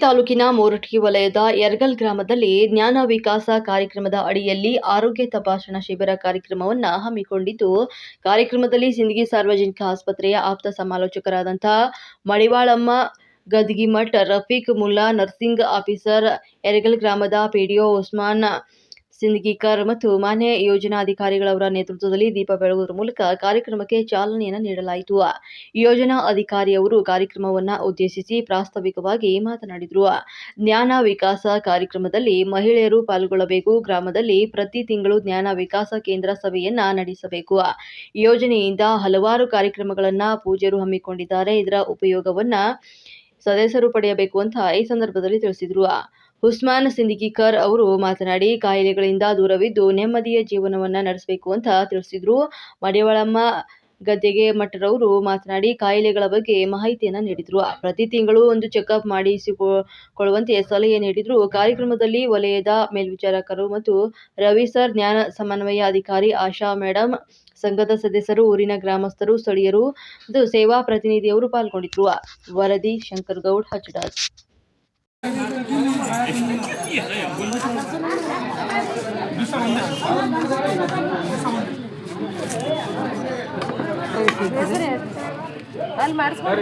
ತಾಲೂಕಿನ ಮೋರಟ್ಗಿ ವಲಯದ ಯರ್ಗಲ್ ಗ್ರಾಮದಲ್ಲಿ ಜ್ಞಾನ ವಿಕಾಸ ಕಾರ್ಯಕ್ರಮದ ಅಡಿಯಲ್ಲಿ ಆರೋಗ್ಯ ತಪಾಸಣಾ ಶಿಬಿರ ಕಾರ್ಯಕ್ರಮವನ್ನು ಹಮ್ಮಿಕೊಂಡಿದ್ದು, ಕಾರ್ಯಕ್ರಮದಲ್ಲಿ ಸಿಂದಗಿ ಸಾರ್ವಜನಿಕ ಆಸ್ಪತ್ರೆಯ ಆಪ್ತ ಸಮಾಲೋಚಕರಾದಂಥ ಮಡಿವಾಳಮ್ಮ, ಗದ್ಗಿಮಠ್ ರಫೀಕ್ ಮುಲ್ಲಾ, ನರ್ಸಿಂಗ್ ಆಫೀಸರ್ ಎರ್ಗಲ್ ಗ್ರಾಮದ ಪಿಡಿಒ ಉಸ್ಮಾನ್ ಸಿಂದಗಿಕರ್ ಮತ್ತು ಮಾನ್ಯ ಯೋಜನಾಧಿಕಾರಿಗಳವರ ನೇತೃತ್ವದಲ್ಲಿ ದೀಪ ಬೆಳಗುವುದರ ಮೂಲಕ ಕಾರ್ಯಕ್ರಮಕ್ಕೆ ಚಾಲನೆಯನ್ನು ನೀಡಲಾಯಿತು. ಯೋಜನಾ ಅಧಿಕಾರಿಯವರು ಕಾರ್ಯಕ್ರಮವನ್ನು ಉದ್ದೇಶಿಸಿ ಪ್ರಾಸ್ತಾವಿಕವಾಗಿ ಮಾತನಾಡಿದರು. ಜ್ಞಾನ ವಿಕಾಸ ಕಾರ್ಯಕ್ರಮದಲ್ಲಿ ಮಹಿಳೆಯರು ಪಾಲ್ಗೊಳ್ಳಬೇಕು. ಗ್ರಾಮದಲ್ಲಿ ಪ್ರತಿ ತಿಂಗಳು ಜ್ಞಾನ ವಿಕಾಸ ಕೇಂದ್ರ ಸಭೆಯನ್ನ ನಡೆಸಬೇಕು. ಯೋಜನೆಯಿಂದ ಹಲವಾರು ಕಾರ್ಯಕ್ರಮಗಳನ್ನು ಪೂಜ್ಯರು ಹಮ್ಮಿಕೊಂಡಿದ್ದಾರೆ. ಇದರ ಉಪಯೋಗವನ್ನ ಸದಸ್ಯರು ಪಡೆಯಬೇಕು ಅಂತ ಈ ಸಂದರ್ಭದಲ್ಲಿ ತಿಳಿಸಿದರು. ಉಸ್ಮಾನ್ ಸಿಂದಿಕಿಕರ್ ಅವರು ಮಾತನಾಡಿ, ಕಾಯಿಲೆಗಳಿಂದ ದೂರವಿದ್ದು ನೆಮ್ಮದಿಯ ಜೀವನವನ್ನ ನಡೆಸಬೇಕು ಅಂತ ತಿಳಿಸಿದ್ರು. ಮಡಿವಾಳಮ್ಮ ಗದ್ದೆಗೆ ಮಠರವರು ಮಾತನಾಡಿ, ಕಾಯಿಲೆಗಳ ಬಗ್ಗೆ ಮಾಹಿತಿಯನ್ನು ನೀಡಿದರು. ಪ್ರತಿ ತಿಂಗಳು ಒಂದು ಚೆಕಪ್ ಮಾಡಿಸಿಕೊಳ್ಳುವಂತೆ ಸಲಹೆ ನೀಡಿದ್ರು. ಕಾರ್ಯಕ್ರಮದಲ್ಲಿ ವಲಯದ ಮೇಲ್ವಿಚಾರಕರು ಮತ್ತು ರವಿ ಸರ್, ಜ್ಞಾನ ಸಮನ್ವಯ ಅಧಿಕಾರಿ ಆಶಾ ಮೇಡಮ್ ಸಂಘದ ಸದಸ್ಯರು, ಊರಿನ ಗ್ರಾಮಸ್ಥರು, ಸ್ಥಳೀಯರು ಮತ್ತು ಸೇವಾ ಪ್ರತಿನಿಧಿಯವರು ಪಾಲ್ಗೊಂಡಿದ್ರು. ವರದಿ ಶಂಕರ್ ಗೌಡ್ ಹಚ್ಚಡಾಸ್ ಅಲ್ಲಿ ಮಾಡಿಸ್ಕೊಂಡು